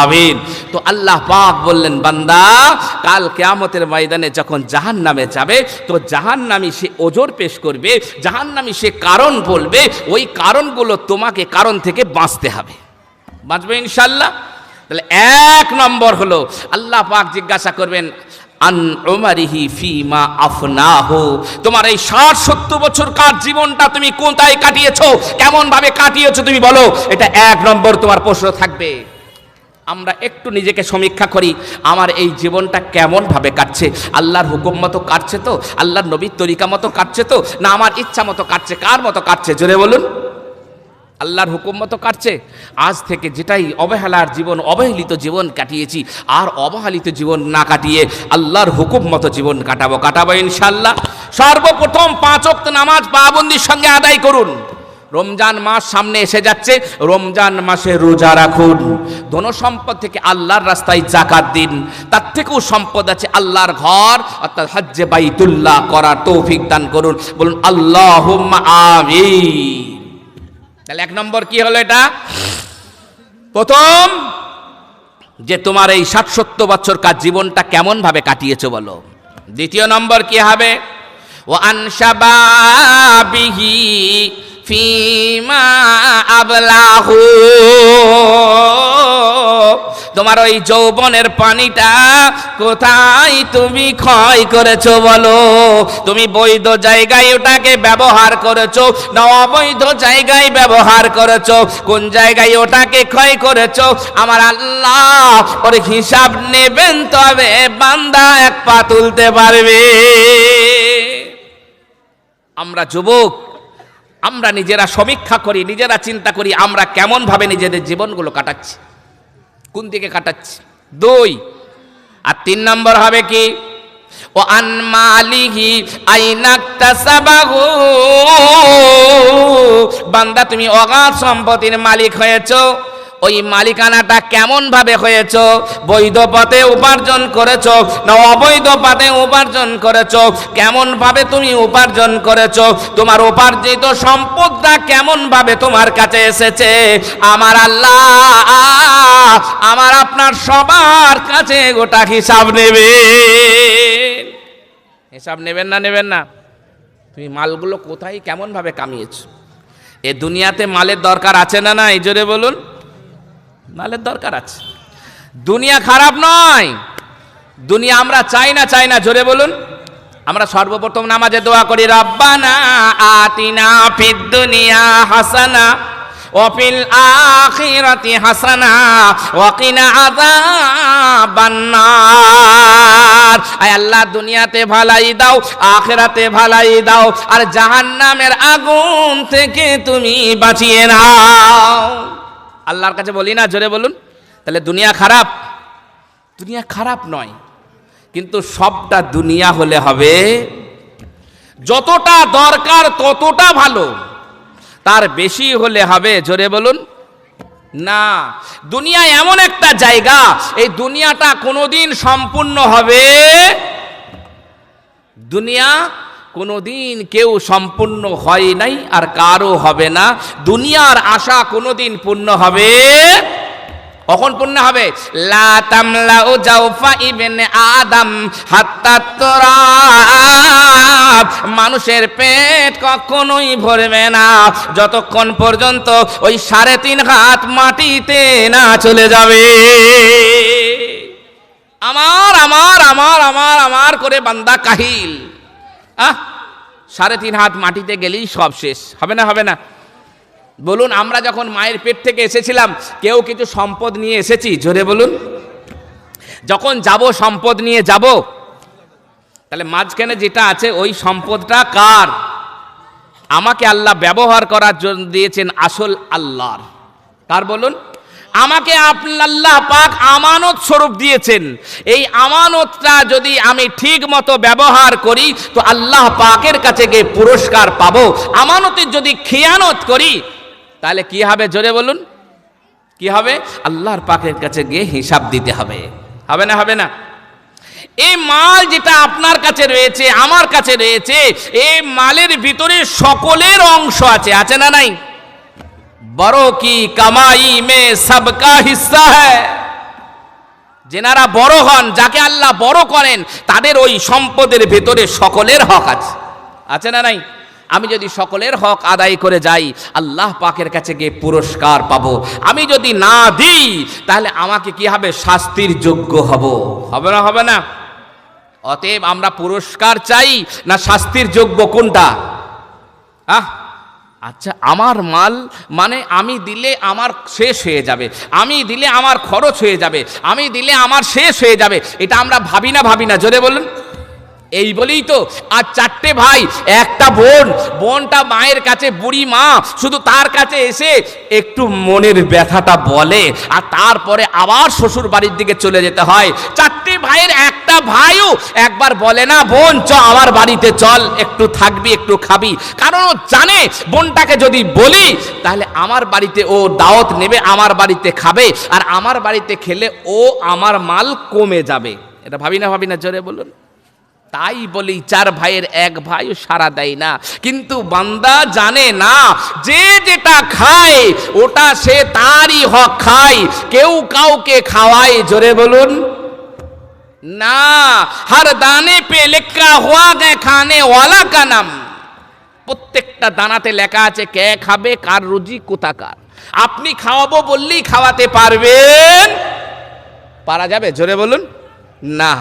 আমিন। তো আল্লাহ পাক বললেন, বান্দা, কাল কেয়ামতের ময়দানে যখন জাহান নামে যাবে, তো জাহান নামি সে ওজোর পেশ করবে জাহান নামি সে কারণ বলবে, ওই কারণগুলো তোমাকে কারণ থেকে বাঁচতে হবে। বাঁচবে ইনশাল্লাহ তাহলে এক নম্বর হলো, আল্লাহ পাক জিজ্ঞাসা করবেন, আন ওমারিহি ফিমা আফনাহু। তোমার এই ষাট সত্তর বছর কার জীবনটা তুমি কোথায় কাটিয়েছো? কেমন কাটিয়েছো তুমি বলো? এটা এক নম্বর তোমার প্রশ্ন থাকবে। আমরা একটু নিজেকে সমীক্ষা করি, আমার এই জীবনটা কেমন ভাবে কাটছে? আল্লাহর হুকুম মতো কাটছে তো? আল্লাহর নবীর তরিকা মতো কাটছে তো? না, আমার ইচ্ছা মতো কাটছে? কার মতো কাটছে? জোরে বলুন। আল্লাহর হুকুম মতো কাটছে? আজ থেকে যেটাই অবহেলার জীবন, অবহেলিত জীবন কাটিয়েছি, আর অবহেলিত জীবন না কাটিয়ে আল্লাহর হুকুম মতো জীবন কাটাবো। কাটাবো ইনশাল্লাহ সর্বপ্রথম পাঁচ ওয়াক্ত নামাজ পাবন্দির সঙ্গে আদায় করুন। রমজান মাস সামনে এসে যাচ্ছে। রমজান মাসে রোজা রাখুন। ধন সম্পদ থেকে আল্লাহর রাস্তায় জাকাত দিন। তার থেকেও সম্পদ আছে আল্লাহর ঘর। অর্থাৎ হজ্জে বাইতুল্লাহ করার তৌফিক দান করুন। বলুন আল্লাহ আমিন। তাহলে এক নম্বর কি হলো এটা? প্রথম, যে তোমার এই ষাট সত্তর বছরকার জীবনটা কেমন ভাবে কাটিয়েছো বলো। দ্বিতীয় নম্বর কি হবে? ও আনসাবাবিহি আবলাহু। তোমার ওই যৌবনের পানিটা কোথায় তুমি ক্ষয় করেছ বলো? তুমি বৈধ জায়গায় ওটাকে ব্যবহার করেছ না অবৈধ জায়গায় ব্যবহার করেছ, কোন জায়গায় ওটাকে ক্ষয় করেছ? আমার আল্লাহ ওর হিসাব নেবেন, তবে বান্দা এক পা তুলতে পারবে। আমরা যুবক আমরা নিজেরা সমীক্ষা করি, নিজেরা চিন্তা করি, আমরা কেমনভাবে নিজেদের জীবনগুলো কাটাচ্ছি, কোন দিকে কাটাচ্ছি? দুই, আর তিন নম্বর হবে কি? ও আনমালিহি আইনাক্তাসাবাহু। বান্দা, তুমি অগাধ সম্পত্তির মালিক হয়েছো। ওই মালিকানাটা কেমন ভাবে হয়েছ? বৈধ পথে উপার্জন করেছ না অবৈধ পথে উপার্জন করেছ? কেমন ভাবে তুমি উপার্জন করেছ? তোমার উপার্জিত সম্পদটা কেমন ভাবে তোমার কাছে এসেছে? আমার আল্লাহ, আমার আপনার সবার কাছে গোটা হিসাব নেবে। হিসাব নেবেন না নেবেন না। তুমি মালগুলো কোথায় কেমন ভাবে কামিয়েছ? এ দুনিয়াতে মালের দরকার আছে না না এই জোরে বলুন। মালের দরকার আছে। দুনিয়া খারাপ নয়। দুনিয়া আমরা চাই না চাই না। জোরে বলুন। আমরা সর্বপ্রথম নামাজে দোয়া করি, রব্বানা আতিনা ফিদ দুনিয়া হাসানা ওফিল আখিরাতি হাসানা ওয়াকিনা আযাবান নার। আয় আল্লাহ, দুনিয়াতে ভালাই দাও, আখিরাতে ভালাই দাও, আর জাহান্নামের আগুন থেকে তুমি বাঁচিয়ে নাও। আল্লাহর কাছে বলি না, জোরে বলুন। তাহলে দুনিয়া খারাপ? দুনিয়া খারাপ নয়, কিন্তু সবটা দুনিয়া হলে হবে। যতটা দরকার ততটা ভালো, তার বেশি হলে হবে, জোরে বলুন। না, দুনিয়া এমন একটা জায়গা, এই দুনিয়াটা কোনোদিন সম্পূর্ণ হবে। দুনিয়া কোনোদিন কেউ সম্পূর্ণ হয় নাই আর কারও হবে না। দুনিয়ার আশা কোনোদিন পূর্ণ হবে। কখন পূর্ণ হবে? লা জাউফা ইবনে আদম হাত্তা মানুষের পেট কখনোই ভরবে না। যতক্ষণ পর্যন্ত ওই সাড়ে তিন হাত মাটিতে না চলে যাবে। আমার আমার আমার আমার আমার করে বান্দা কাহিল। আহ, সাড়ে তিন হাত মাটিতে গেলেই সব শেষ। হবে না হবে না। বলুন, আমরা যখন মায়ের পেট থেকে এসেছিলাম, কেউ কিছু সম্পদ নিয়ে এসেছি? জোরে বলুন। যখন যাব, সম্পদ নিয়ে যাব, তাহলে মাঝখানে যেটা আছে, ওই সম্পদটা কার? আমাকে আল্লাহ ব্যবহার করার জন্য দিয়েছেন আসল আল্লাহর। কার বলুন? আমাকে আল্লাহ পাক আমানত স্বরূপ দিয়েছেন। এই আমানতটা যদি আমি ঠিক মতো ব্যবহার করি, তো আল্লাহ পাকের কাছে গিয়ে পুরস্কার পাবো। আমানতের যদি খেয়ানত করি, তাহলে কি হবে জোরে বলুন? কি হবে? আল্লাহর পাকের কাছে গিয়ে হিসাব দিতে হবে। হবে না হবে না? এই মাল যেটা আপনার কাছে রয়েছে, আমার কাছে রয়েছে, এই মালের ভিতরে সকলের অংশ আছে আছে না নাই? বড় কি কামাই মে সবকা হিসা হ্যায় যেনারা বড় হন যাকে আল্লাহ বড় করেন তাদের ওই সম্পদের ভেতরে সকলের হক আছে। আছে না নাই? আমি যদি সকলের হক আদায় করে যাই, আল্লাহ পাকের কাছে গিয়ে পুরস্কার পাব। আমি যদি না দিই, তাহলে আমাকে কি হবে? শাস্তির যোগ্য হব। হবে না হবে না? অতএব আমরা পুরস্কার চাই, না শাস্তির যোগ্য কোনটা? আহ! আচ্ছা আমার মাল মানে আমি দিলে আমার শেষ হয়ে যাবে, আমি দিলে আমার খরচ হয়ে যাবে, আমি দিলে আমার শেষ হয়ে যাবে, এটা আমরা ভাবি না ভাবি না, জোরে বলুন। এই বলেই তো আর চারটে ভাই, একটা বোন, বোনটা মায়ের কাছে বুড়ি মা, শুধু তার কাছে এসে একটু মনের ব্যথাটা বলে, আর তারপরে আবার শ্বশুর বাড়ির দিকে চলে যেতে হয়। চারটে ভাইয়ের একটা ভাইও একবার বলে, না বোন, চ, আমার বাড়িতে চল, একটু থাকবি, একটু খাবি। কারণ ও জানে, বোনটাকে যদি বলি, তাহলে আমার বাড়িতে ও দাওয়াত নেবে, আমার বাড়িতে খাবে, আর আমার বাড়িতে খেলে ও আমার মাল কমে যাবে। এটা ভাবি না ভাবি না, জোরে বলুন। তাই বলি চার ভাইয়ের এক ভাই সারা দেয় না। কিন্তু বান্দা জানে না, যে যেটা খায়, ওটা সে তারই হক খায়। কেউ কাউকে খাওয়ায়, জোরে বলুন। না হার দানে পে লেখা হওয়া গে ওয়ালা কা নাম প্রত্যেকটা দানাতে লেখা আছে কে খাবে কার রুজি কোথাকার আপনি খাওয়াবো বললেই খাওয়াতে পারবেন পারা যাবে জোরে বলুন না